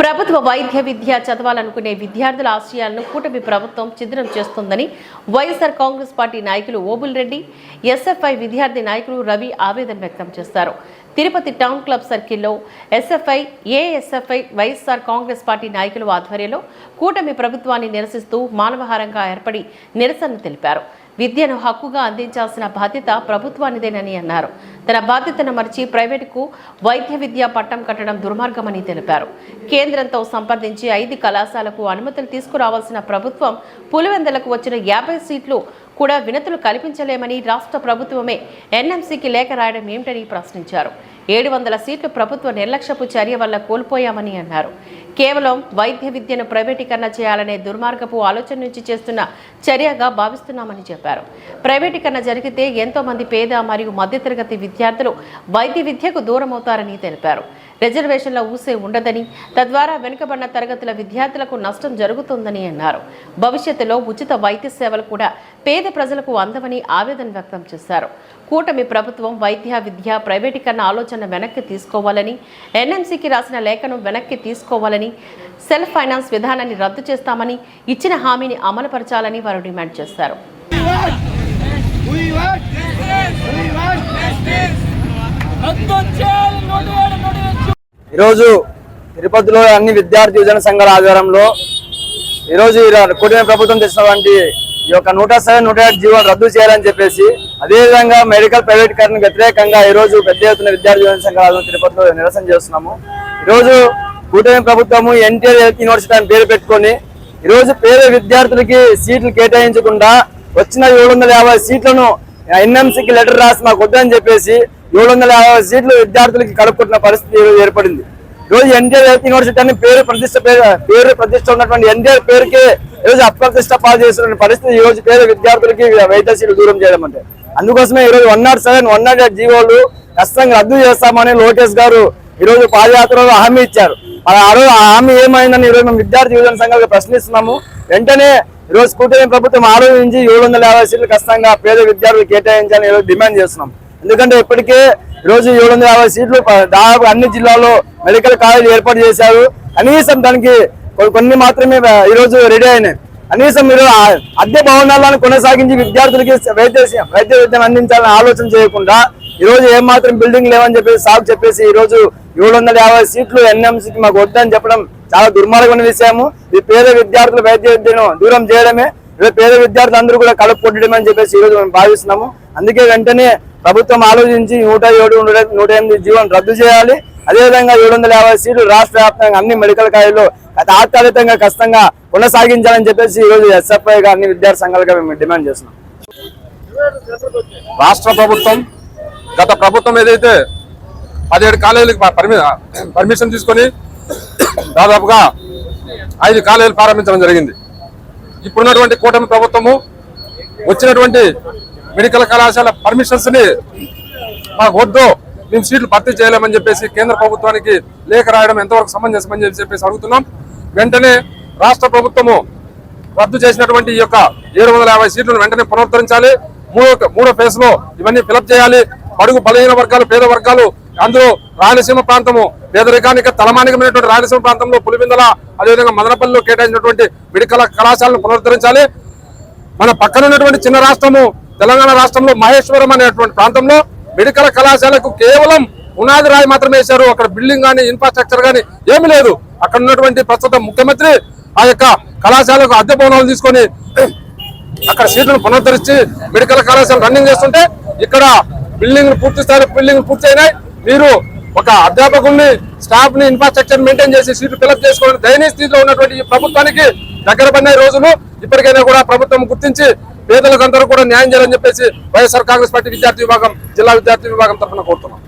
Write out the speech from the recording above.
ప్రభుత్వ వైద్య విద్య చదవాలనుకునే విద్యార్థుల ఆశయాలను కూటమి ప్రభుత్వం ఛిద్రం చేస్తుందని వైఎస్ఆర్ కాంగ్రెస్ పార్టీ నాయకులు ఓబుల్ రెడ్డి ఎస్ఎఫ్ఐ విద్యార్థి నాయకులు రవి ఆవేదన వ్యక్తం చేశారు. తిరుపతి టౌన్ క్లబ్ సర్కిల్లో SFI ASFI YSR Congress party నాయకుల ఆధ్వర్యంలో కూటమి ప్రభుత్వాన్ని నిరసిస్తూ మానవహారంగా ఏర్పడి నిరసన తెలిపారు. విద్యను హక్కుగా అందించాల్సిన బాధ్యత ప్రభుత్వానిదేనని అన్నారు. తన బాధ్యతను మరిచి ప్రైవేటుకు వైద్య విద్యా పట్టం కట్టడం దుర్మార్గమని తెలిపారు. కేంద్రంతో సంప్రదించి ఐదు కళాశాలకు అనుమతులు తీసుకురావాల్సిన ప్రభుత్వం పులివెందలకు వచ్చిన యాభై సీట్లు కూడా వినతులు కల్పించలేమని రాష్ట్ర ప్రభుత్వమే ఎన్ఎంసీకి లేఖ రాయడం ఏమిటని ప్రశ్నించారు. ఏడు వందల సీట్లు ప్రభుత్వ నిర్లక్ష్యపు చర్య వల్ల కోల్పోయామని అన్నారు. కేవలం వైద్య విద్యను ప్రైవేటీకరణ చేయాలనే దుర్మార్గపు ఆలోచన నుంచి చేస్తున్న చర్యగా భావిస్తున్నామని చెప్పారు. ప్రైవేటీకరణ జరిగితే ఎంతో మంది పేద మరియు మధ్యతరగతి విద్యార్థులు వైద్య విద్యకు దూరమవుతారని తెలిపారు. రిజర్వేషన్ల ఊసే ఉండదని తద్వారా వెనుకబడిన తరగతుల విద్యార్థులకు నష్టం జరుగుతుందని అన్నారు. భవిష్యత్తులో ఉచిత వైద్య సేవలు కూడా పేద ప్రజలకు అందవని ఆవేదన వ్యక్తం చేశారు. కూటమి ప్రభుత్వం వైద్య విద్య ప్రైవేటీకరణ ఆలోచన వెనక్కి తీసుకోవాలని ఎన్ఎంసీకి రాసిన లేఖను వెనక్కి తీసుకోవాలని సెల్ఫ్ ఫైనాన్స్ విధానాన్ని రద్దు చేస్తామని ఇచ్చిన హామీని అమలుపరచాలని వారు డిమాండ్ చేశారు. ఈరోజు తిరుపతిలో అన్ని విద్యార్థి యువజన సంఘాల ఆధ్వర్యంలో ఈరోజు ఈ కూటమి ప్రభుత్వం తెచ్చినటువంటి ఈ యొక్క నూట సెవెన్ నూట ఎయిట్ జీవోలు రద్దు చేయాలని చెప్పేసి అదేవిధంగా మెడికల్ ప్రైవేటీకరణ వ్యతిరేకంగా ఈ రోజు పెద్ద ఎత్తున విద్యార్థి యువజన సంఘాలను తిరుపతిలో నిరసన చేస్తున్నాము. ఈరోజు కూటమి ప్రభుత్వము ఎన్టీఆర్ హెల్త్ యూనివర్సిటీ అని పేరు పెట్టుకొని ఈరోజు పేద విద్యార్థులకి సీట్లు కేటాయించకుండా వచ్చిన ఏడు వందల యాభై సీట్లను ఎన్ఎంసీకి లెటర్ రాసి మాకు వద్దని చెప్పేసి ఏడు వందల యాభై సీట్లు విద్యార్థులకి కలుపుకుంటున్న పరిస్థితి ఏర్పడింది. ఈరోజు ఎన్టీఆర్ హెల్త్ యూనివర్సిటీ అని పేరు ప్రతిష్ట పేరు పేరు ప్రతిష్ట ఉన్నటువంటి ఎన్టీఆర్ పేరుకి ఈరోజు అప్రతిష్ట పాలు చేస్తున్న పరిస్థితి ఈరోజు రోజు పేద విద్యార్థులకి వైద్య సీట్లు దూరం చేయడం అంటే. అందుకోసమే ఈరోజు one nought seven one nought eight జీవోలు ఖచ్చితంగా రద్దు చేస్తామని లోకేష్ గారు ఈరోజు పాదయాత్రలో హామీ ఇచ్చారు. మరి ఆ రోజు హామీ ఏమైందని ఈ రోజు మేము విద్యార్థి యువజన సంఘాలకు ప్రశ్నిస్తున్నాము. వెంటనే ఈరోజు కూటమి ప్రభుత్వం ఆలోచించి ఏడు వందల యాభై సీట్లు ఖచ్చితంగా పేద విద్యార్థులు కేటాయించాలని ఈరోజు రోజు డిమాండ్ చేస్తున్నాం. ఎందుకంటే ఇప్పటికే ఈరోజు రోజు ఏడు వందల యాభై సీట్లు దాదాపు అన్ని జిల్లాల్లో మెడికల్ కాలేజ్ ఏర్పాటు చేశారు. కనీసం దానికి కొన్ని మాత్రమే ఈరోజు రెడీ అయినాయి. కనీసం మీరు అద్దె భవనాలను కొనసాగించి విద్యార్థులకి వైద్య వైద్య విద్యను అందించాలని ఆలోచన చేయకుండా ఈ రోజు మాత్రం బిల్డింగ్ లేవని చెప్పేసి సాగు చెప్పేసి ఈరోజు ఏడు వందల యాభై సీట్లు ఎన్ఎంసీకి మాకు వద్దని చెప్పడం చాలా దుర్మార్గమైన విషయము. ఈ పేద విద్యార్థుల వైద్య విద్యను దూరం చేయడమే. పేద విద్యార్థులు అందరూ కూడా కలుపు కొట్టడం అని చెప్పేసి ఈరోజు మేము భావిస్తున్నాము. అందుకే వెంటనే ప్రభుత్వం ఆలోచించి నూట ఏడు నూట ఎనిమిది జీవోను రద్దు చేయాలి. అదేవిధంగా ఏడు వందల యాభై సీట్లు రాష్ట్ర వ్యాప్తంగా అన్ని మెడికల్ కాలేజీలో తాత్కాలికంగా కష్టంగా కొనసాగించాలని చెప్పేసి ఈరోజు ఎస్ఎఫ్ఐ గా అన్ని విద్యార్థి సంఘాలుగా మేము డిమాండ్ చేస్తున్నాం. రాష్ట్ర ప్రభుత్వం గత ప్రభుత్వం ఏదైతే పదిహేడు కాలేజీలకు పర్మి పర్మిషన్ తీసుకొని దాదాపుగా ఐదు కాలేజీలు ప్రారంభించడం జరిగింది. ఇప్పుడున్నటువంటి కూటమి ప్రభుత్వము వచ్చినటువంటి మెడికల్ కళాశాల పర్మిషన్స్ని మాకు వద్దు మేము సీట్లు భర్తీ చేయలేమని చెప్పేసి కేంద్ర ప్రభుత్వానికి లేఖ రాయడం ఎంతవరకు సమంజసమని చెప్పేసి అడుగుతున్నాం. వెంటనే రాష్ట్ర ప్రభుత్వము రద్దు చేసినటువంటి ఈ యొక్క ఏడు వందల యాభై సీట్లను వెంటనే పునరుద్ధరించాలి. మూడో మూడో ఫేజ్లో ఇవన్నీ ఫిలప్ చేయాలి. బడుగు బలహీన వర్గాలు పేద వర్గాలు అందులో రాయలసీమ ప్రాంతము పేదరికానికి తలమానికమైనటువంటి రాయలసీమ ప్రాంతంలో పులివిందల అదేవిధంగా మదనపల్లిలో కేటాయించినటువంటి మెడికల్ కళాశాలను పునరుద్ధరించాలి. మన పక్కన ఉన్నటువంటి చిన్న రాష్ట్రము తెలంగాణ రాష్ట్రంలో మహేశ్వరం అనేటువంటి ప్రాంతంలో మెడికల్ కళాశాలకు కేవలం పునాది రాయి మాత్రమే వేశారు. అక్కడ బిల్డింగ్ కానీ ఇన్ఫ్రాస్ట్రక్చర్ కానీ ఏమీ లేదు. అక్కడ ఉన్నటువంటి ప్రస్తుత ముఖ్యమంత్రి ఆ యొక్క కళాశాలకు అద్దె భవనాలు తీసుకొని అక్కడ సీట్లను పునరుద్ధరించి మెడికల్ కళాశాల రన్నింగ్ చేస్తుంటే ఇక్కడ బిల్డింగ్ పూర్తి స్థాయి బిల్డింగ్ పూర్తి అయినాయి మీరు ఒక అధ్యాపకుల్ని స్టాఫ్ని ఇన్ఫ్రాస్ట్రక్చర్ మెయింటైన్ చేసి సీట్లు ఫిలప్ చేసుకోవడం దయనీయ స్థితిలో ఉన్నటువంటి ఈ ప్రభుత్వానికి దగ్గర పడిన రోజులు. ఇప్పటికైనా కూడా ప్రభుత్వం గుర్తించి పేదలకు అందరూ కూడా న్యాయం చేయాలని చెప్పేసి వైఎస్ఆర్ కాంగ్రెస్ పార్టీ విద్యార్థి విభాగం జిల్లా విద్యార్థి విభాగం తరఫున కోరుతున్నాం.